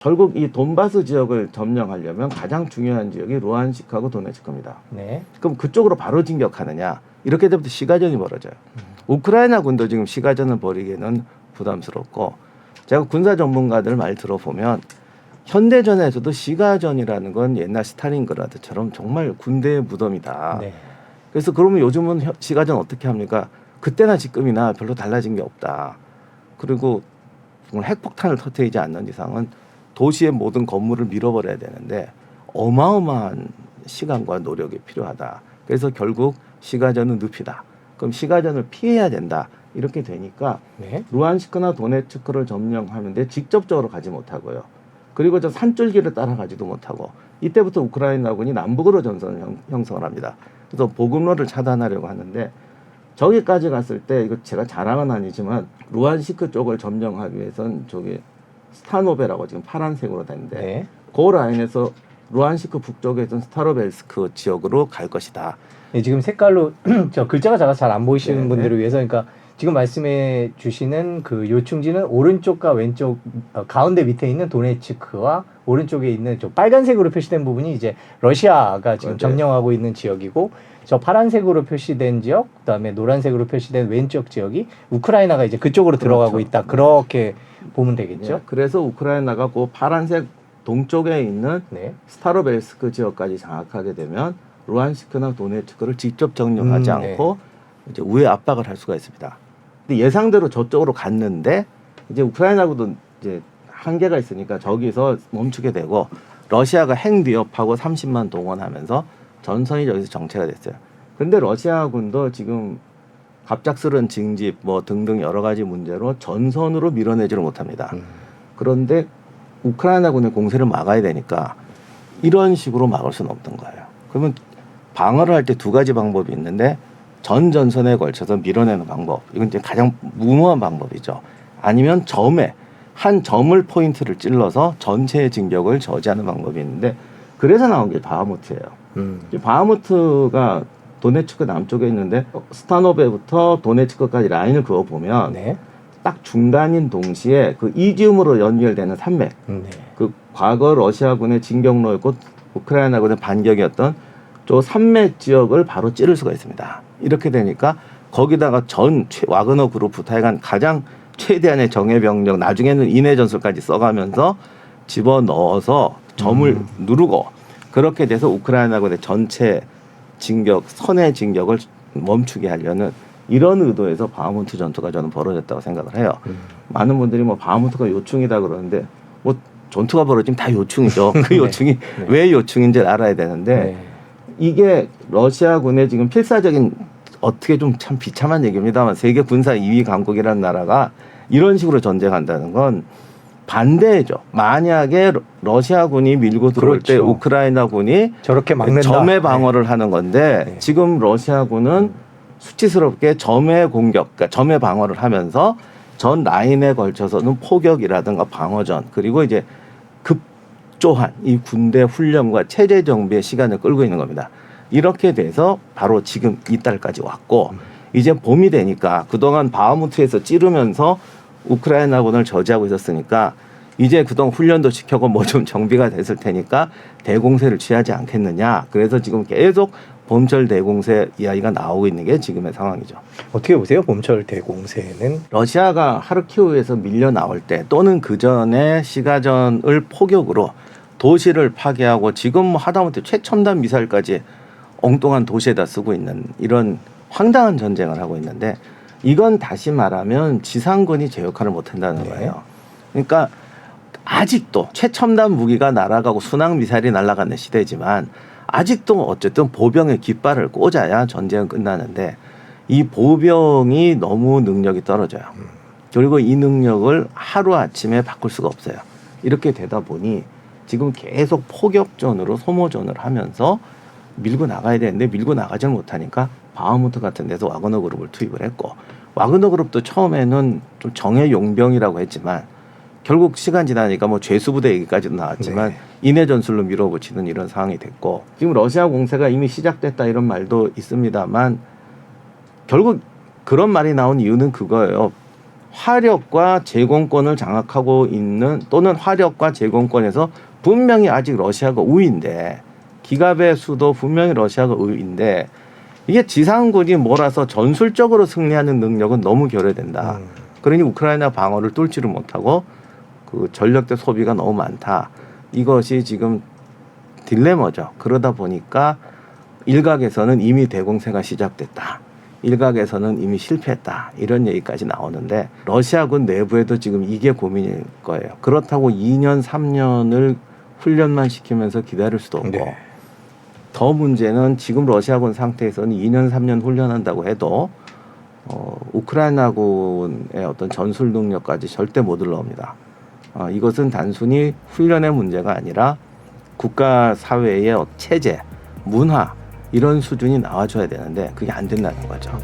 결국 이 돈바스 지역을 점령하려면 가장 중요한 지역이 루안식하고 도네츠크입니다. 네. 그럼 그쪽으로 바로 진격하느냐 이렇게 되면 시가전이 벌어져요. 우크라이나 군도 지금 시가전을 벌이기에는 부담스럽고 제가 군사 전문가들 말 들어보면 현대전에서도 시가전이라는 건 옛날 스타린그라드처럼 정말 군대의 무덤이다. 네. 그래서 그러면 요즘은 혀- 시가전 어떻게 합니까? 그때나 지금이나 별로 달라진 게 없다. 그리고 핵폭탄을 터뜨리지 않는 이상은 도시의 모든 건물을 밀어버려야 되는데 어마어마한 시간과 노력이 필요하다. 그래서 결국 시가전은 늪이다. 그럼 시가전을 피해야 된다. 이렇게 되니까 네. 루안시크나 도네츠크를 점령하는데 직접적으로 가지 못하고요. 그리고 저 산줄기를 따라가지도 못하고 이때부터 우크라이나군이 남북으로 전선을 형, 형성을 합니다. 그래서 보급로를 차단하려고 하는데 저기까지 갔을 때 이거 제가 자랑은 아니지만 루안시크 쪽을 점령하기 위해선 저기 스타노베라고 지금 파란색으로 되는데 네. 그 라인에서 루안시크 북쪽에 있던 스타로벨스크 지역으로 갈 것이다. 네, 지금 색깔로 저 글자가 작아서 잘 안 보이시는 네. 분들을 위해서 그러니까 지금 말씀해 주시는 그 요충지는 오른쪽과 왼쪽 어, 가운데 밑에 있는 도네츠크와 오른쪽에 있는 저 빨간색으로 표시된 부분이 이제 러시아가 지금 네. 점령하고 있는 지역이고 저 파란색으로 표시된 지역 그다음에 노란색으로 표시된 왼쪽 지역이 우크라이나가 이제 그쪽으로 들어가고 그렇죠. 있다 그렇게 보면 되겠죠. 예, 그래서 우크라이나가 그 파란색 동쪽에 있는 네. 스타로벨스크 지역까지 장악하게 되면 루안시크나 도네츠크를 직접 점령하지 음, 네. 않고 이제 우회 압박을 할 수가 있습니다. 근데 예상대로 저쪽으로 갔는데 이제 우크라이나도 이제 한계가 있으니까 저기서 멈추게 되고 러시아가 핵 위협하고 30만 동원하면서 전선이 여기서 정체가 됐어요. 근데 러시아군도 지금 갑작스런 징집 뭐 등등 여러 가지 문제로 전선으로 밀어내지를 못합니다. 음. 그런데 우크라이나군의 공세를 막아야 되니까 이런 식으로 막을 수는 없던 거예요. 그러면 방어를 할 때 두 가지 방법이 있는데 전 전선에 걸쳐서 밀어내는 방법. 이건 이제 가장 무모한 방법이죠. 아니면 점에 한 점을 포인트를 찔러서 전체의 진격을 저지하는 방법이 있는데 그래서 나온 게 바하무트예요. 음. 이 바하무트가 도네츠크 남쪽에 있는데 스타노베부터 도네츠크까지 라인을 그어 보면 네. 딱 중간인 동시에 그 이지움으로 연결되는 산맥, 음, 네. 그 과거 러시아군의 진격로였고 우크라이나군의 반격이었던 저 산맥 지역을 바로 찌를 수가 있습니다. 이렇게 되니까 거기다가 전 최- 와그너 그룹부터 해간 가장 최대한의 정예 병력, 나중에는 인해 전술까지 써가면서 집어 넣어서 점을 음. 누르고 그렇게 돼서 우크라이나군의 전체 진격, 선의 진격을 멈추게 하려는 이런 의도에서 바하문트 전투가 저는 벌어졌다고 생각을 해요. 음. 많은 분들이 뭐 바하문트가 요충이다 그러는데 뭐 전투가 벌어지면 다 요충이죠. 그 네. 요충이 네. 왜 요충인지를 알아야 되는데 네. 이게 러시아군의 지금 필사적인 어떻게 좀 참 비참한 얘기입니다만 세계 군사 2위 강국이라는 나라가 이런 식으로 전쟁한다는 건 반대죠. 만약에 러- 러시아군이 밀고 들어올 때 그렇죠. 우크라이나군이 저렇게 막는다. 점의 방어를 하는 건데 네. 지금 러시아군은 수치스럽게 점의 공격, 그러니까 점의 방어를 하면서 전 라인에 걸쳐서는 포격이라든가 방어전 그리고 이제 급조한 이 군대 훈련과 체제 정비의 시간을 끌고 있는 겁니다. 이렇게 돼서 바로 지금 이달까지 왔고 이제 봄이 되니까 그동안 바하무트에서 찌르면서 우크라이나군을 저지하고 있었으니까 이제 그동안 훈련도 시켜고 뭐 좀 정비가 됐을 테니까 대공세를 취하지 않겠느냐. 그래서 지금 계속 봄철 대공세 이야기가 나오고 있는 게 지금의 상황이죠. 어떻게 보세요? 봄철 대공세는 러시아가 하르키우에서 밀려 나올 때 또는 그 전에 시가전을 포격으로 도시를 파괴하고 지금 뭐 하다못해 최첨단 미사일까지 엉뚱한 도시에다 쓰고 있는 이런 황당한 전쟁을 하고 있는데 이건 다시 말하면 지상군이 제 역할을 못 한다는 네. 거예요. 그러니까 아직도 최첨단 무기가 날아가고 순항 미사일이 날아가는 시대지만 아직도 어쨌든 보병의 깃발을 꽂아야 전쟁은 끝나는데 이 보병이 너무 능력이 떨어져요. 그리고 이 능력을 하루 아침에 바꿀 수가 없어요. 이렇게 되다 보니 지금 계속 포격전으로 소모전을 하면서 밀고 나가야 되는데 밀고 나가지는 못하니까 바하무트 같은 데서 와그너 그룹을 투입을 했고 와그너 그룹도 처음에는 좀 정예 용병이라고 했지만 결국 시간 지나니까 뭐 죄수부대 얘기까지도 나왔지만 네. 인해 전술로 밀어붙이는 이런 상황이 됐고 지금 러시아 공세가 이미 시작됐다 이런 말도 있습니다만 결국 그런 말이 나온 이유는 그거예요. 화력과 제공권을 장악하고 있는 또는 화력과 제공권에서 분명히 아직 러시아가 우위인데 기갑의 수도 분명히 러시아가 우위인데 이게 지상군이 몰아서 전술적으로 승리하는 능력은 너무 결여된다. 음. 그러니 우크라이나 방어를 뚫지를 못하고 그 전력대 소비가 너무 많다. 이것이 지금 딜레마죠. 그러다 보니까 일각에서는 이미 대공세가 시작됐다. 일각에서는 이미 실패했다. 이런 얘기까지 나오는데 러시아군 내부에도 지금 이게 고민일 거예요. 그렇다고 2년, 3년을 훈련만 시키면서 기다릴 수도 없고 네. 더 문제는 지금 러시아군 상태에서는 2년, 3년 훈련한다고 해도 어, 우크라이나군의 어떤 전술 능력까지 절대 못 올라옵니다. 어, 이것은 단순히 훈련의 문제가 아니라 국가 사회의 체제, 문화 이런 수준이 나와줘야 되는데 그게 안 된다는 거죠.